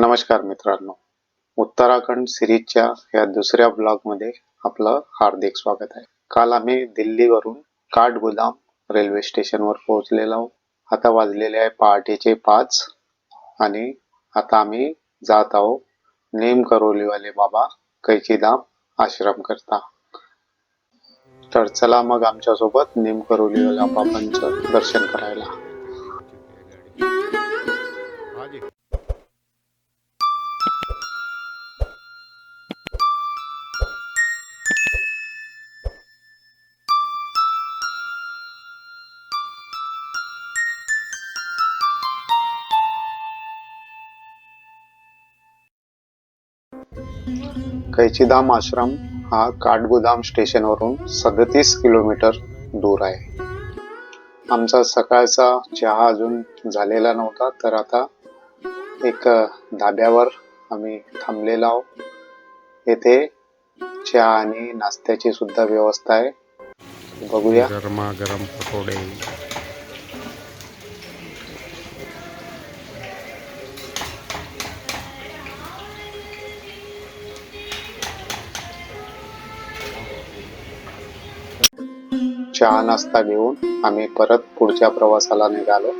नमस्कार मित्रांनो. उत्तराखंड सिरीजच्या या दुसऱ्या ब्लॉगमध्ये आपलं हार्दिक स्वागत आहे. काल आम्ही दिल्लीवरून काठगोदाम रेल्वे स्टेशनवर पोहोचलेलो. आहोत आता वाजलेले आहे पहाटेचे पाच आणि आता आम्ही जात आहोत नेम करोलीवाले बाबा कैचीधाम आश्रम करता. तर चला मग आमच्यासोबत नेम करोलीवाल्या बाबांचं दर्शन करायला. कैचीधाम आश्रम हा काठगोदाम स्टेशनवरून सदतीस किलोमीटर दूर आहे. आमचा सकाळचा चहा अजून झालेला नव्हता तर आता एक धाब्यावर आम्ही थांबलेलो आहोत. येथे चहा आणि नाश्त्याची सुद्धा व्यवस्था आहे. बघूया. गरमागरम पकोडे. चहा नाश्ता घेऊन आम्ही परत पुढच्या प्रवासाला निघालो.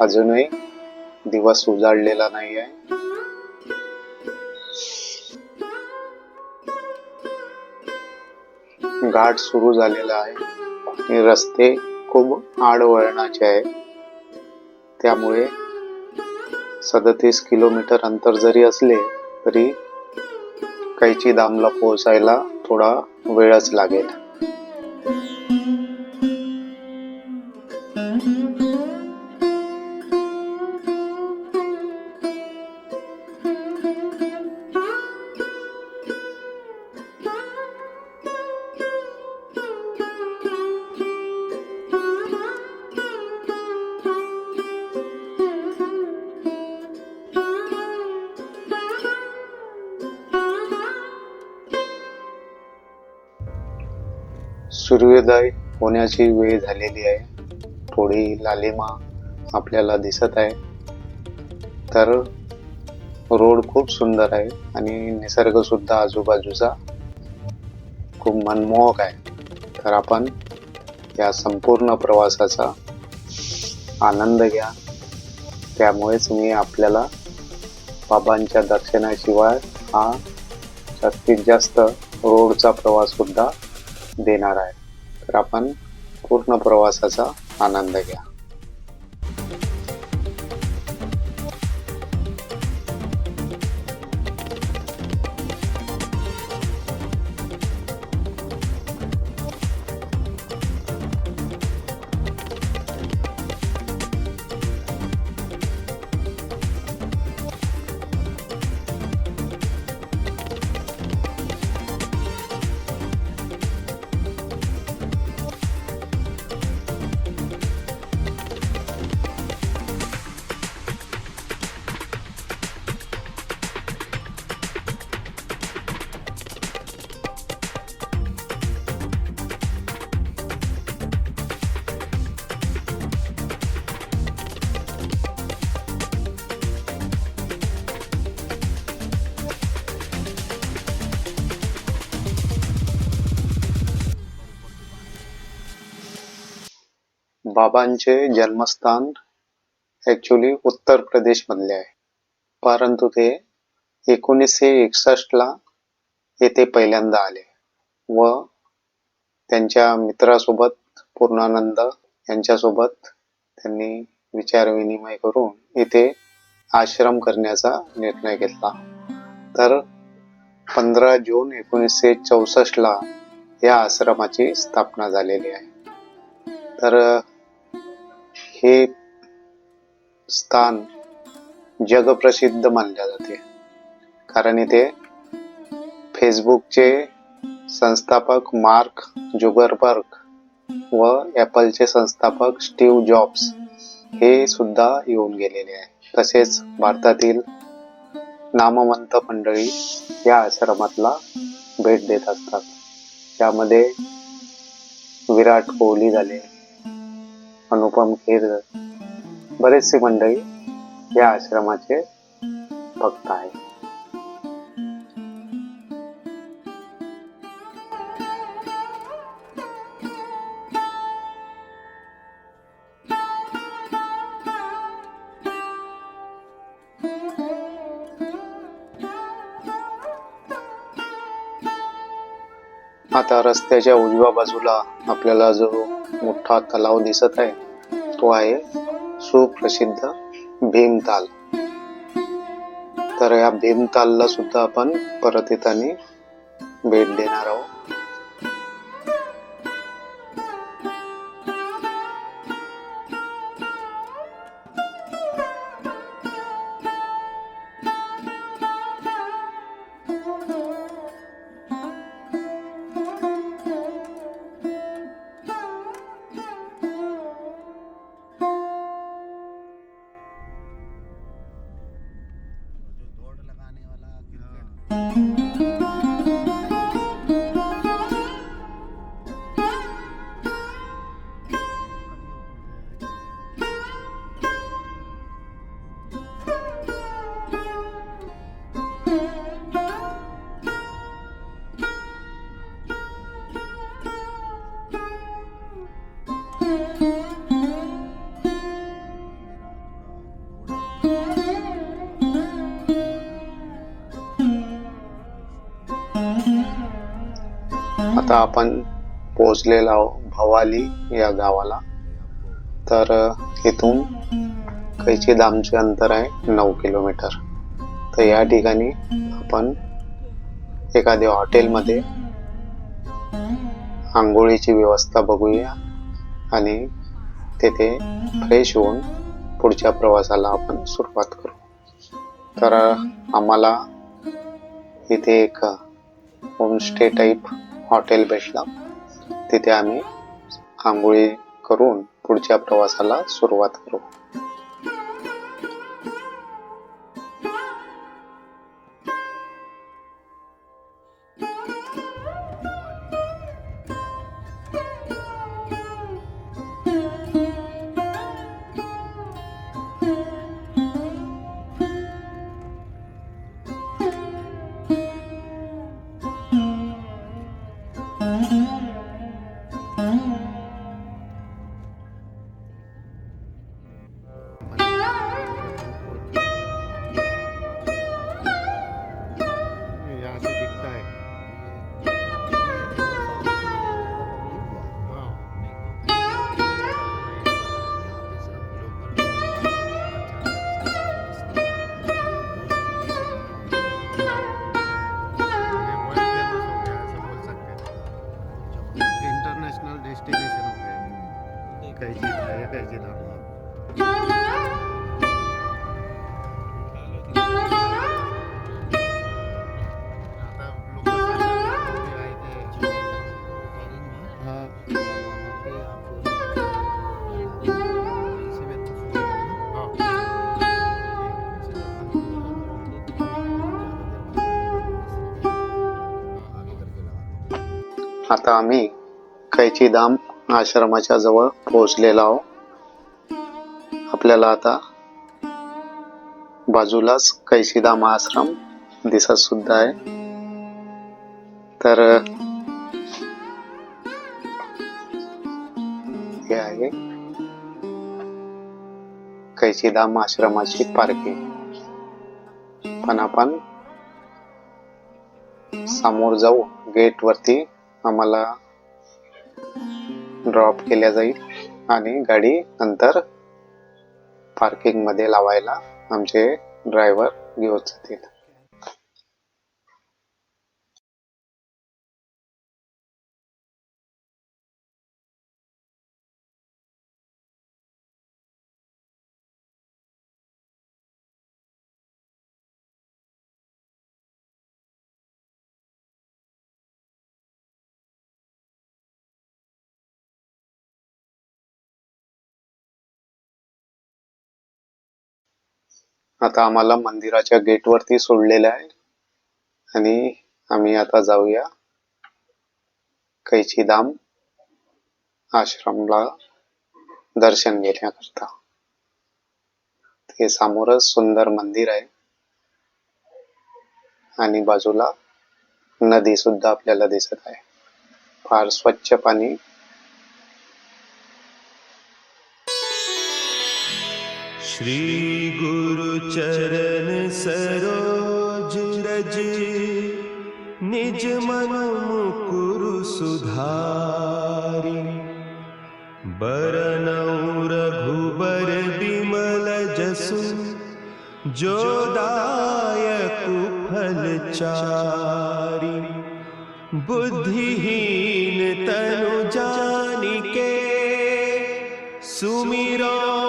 अजूनही दिवस उजाडलेला नाही आहे घाट सुरू झालेला आहे. आणि रस्ते खूप आडवळणाचे आहे त्यामुळे सदतीस किलोमीटर अंतर जरी असले तरी कैची दामला पोहोचायला थोडा वेळच लागेल. सूर्योदय होण्याची वेळ झालेली आहे. थोडी लालिमा आपल्याला दिसत आहे. तर रोड खूप सुंदर आहे आणि निसर्ग सुद्धा आजूबाजूचा खूप मनमोहक आहे. तर आपण या संपूर्ण प्रवासाचा आनंद घ्या. त्यामुळेच मी आपल्याला बाबांच्या दर्शनाशिवाय हा जास्तीत जास्त रोडचा प्रवास सुद्धा देणार आहे. तर आपण पूर्ण प्रवासाचा आनंद घ्या. बाबांचे जन्मस्थान ॲक्च्युली उत्तर प्रदेशमधले आहे. परंतु ते एकोणीसशे एकसष्टला येथे पहिल्यांदा आले. व त्यांच्या मित्रासोबत पूर्णानंद यांच्यासोबत त्यांनी विचारविनिमय करून इथे आश्रम करण्याचा निर्णय घेतला. तर पंधरा जून एकोणीसशे चौसष्टला या आश्रमाची स्थापना झालेली आहे. तर हे स्थान जगप्रसिद्ध मानले जाते. कारण इथे फेसबुकचे संस्थापक मार्क जुगरबर्ग व ॲपलचे संस्थापक स्टीव जॉब्स हे सुद्धा येऊन गेलेले आहे. तसेच भारतातील नामवंत मंडळी या आश्रमातला भेट देत असतात. त्यामध्ये विराट कोहली झाले अनुपम खेर बरेचसे मंडळी या आश्रमाचे भक्त आहे आता रस्त्याच्या उजव्या बाजूला आपल्याला जो मोठा तलाव दिसत आहे तो आहे सुप्रसिद्ध भीमताल. तर या भीमतालला सुद्धा आपण परत येताना भेट देणार आहोत. आता आपण पोहोचलेलो आहोत भवाली या गावाला. तर इथून कैची दामचे अंतर आहे नऊ किलोमीटर. तर या ठिकाणी आपण एखाद्या हॉटेलमध्ये आंघोळीची व्यवस्था बघूया आणि तेथे फ्रेश होऊन पुढच्या प्रवासाला आपण सुरुवात करू. तर आम्हाला इथे एक होमस्टे टाईप हॉटेल भेटला तिथे आम्ही आंघोळी करून पुढच्या प्रवासाला सुरुवात करू. आता आम्ही कैचीधाम आश्रमाच्या जवळ पोहोचलेलो आहोत. आपल्याला आता बाजूलाच कैचीधाम आश्रम दिसत सुद्धा आहे. तर हे आहे कैचीधाम आश्रमाची पार्किंग पण आपण समोर जाऊ गेट वरती आम्हाला ड्रॉप केल्या जाईल आणि गाडी नंतर पार्किंगमध्ये लावायला आमचे ड्रायव्हर घेऊन जातील. आता आम्हाला मंदिराच्या गेट वरती सोडलेलं आहे. आणि आम्ही आता जाऊया कैचीधाम आश्रमला दर्शन घेण्याकरता. ते समोरच सुंदर मंदिर आहे. आणि बाजूला नदी सुद्धा आपल्याला दिसत आहे. फार स्वच्छ पाणी श्री गुरु चरण सरोज रज निज मन मुकुरु सुधारी। बरनौ रघुबर विमल जसु जोदायक फल चारी। बुद्धिहीन तनु जानिके सुमिरा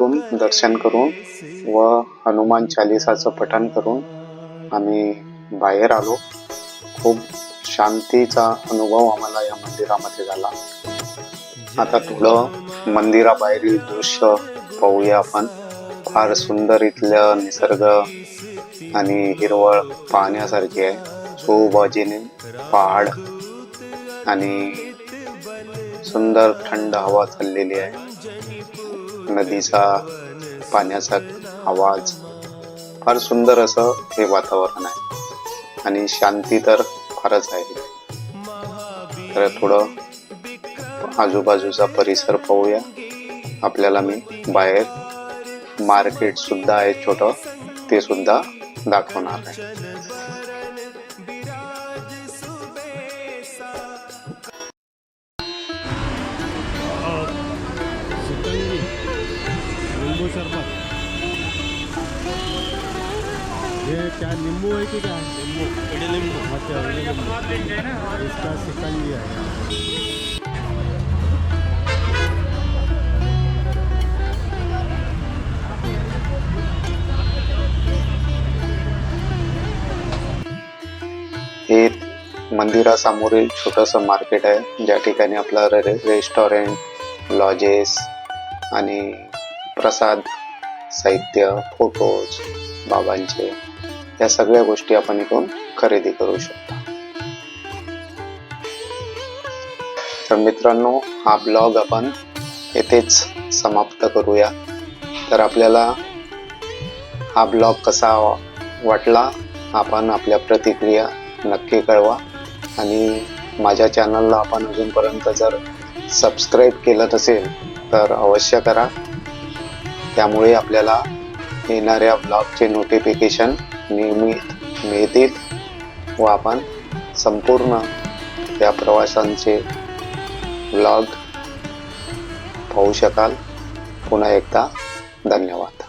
मंदिरातून दर्शन करून व हनुमान चालिसाचं पठण करून आम्ही बाहेर आलो. खूप शांतीचा अनुभव आम्हाला या मंदिरामध्ये झाला. आता थोडं मंदिराबाहेरील दृश्य पाहूया आपण. फार सुंदर इथलं निसर्ग आणि हिरवळ पाहण्यासारखी आहे. चोबाजीने पहाड आणि सुंदर थंड हवा चाललेली आहे. नदीचा पाण्याचा आवाज फार सुंदर असं हे वातावरण आहे. आणि शांती तर फारच आहे. तर थोडं आजूबाजूचा परिसर पाहूया. आपल्याला मी बाहेर मार्केट सुद्धा आहे छोटं ते सुद्धा दाखवणार आहे. क्या नींबू है कि क्या? नींबू नींबू। अच्छा इडली नींबू। इसका सिकंजी आहे हे। मंदिरासमोरील छोटंसं मार्केट आहे ज्या ठिकाणी आपलं रे रेस्टॉरंट लॉजेस आणि प्रसाद साहित्य फोटोज बाबांचे या सगळ्या गोष्टी आपण इथून खरेदी करू शकतो. तर मित्रांनो हा ब्लॉग आपण येथेच समाप्त करूया. तर आपल्याला हा ब्लॉग कसा वाटला आपण आपल्या प्रतिक्रिया नक्की कळवा. आणि माझ्या चॅनलला आपण अजूनपर्यंत जर सबस्क्राईब केलं नसेल तर अवश्य करा. त्यामुळे आपल्याला येणाऱ्या ब्लॉगचे नोटिफिकेशन नियमित मिळतील व आपण संपूर्ण त्या प्रवासांचे ब्लॉग पाहू शकाल. पुन्हा एकदा धन्यवाद.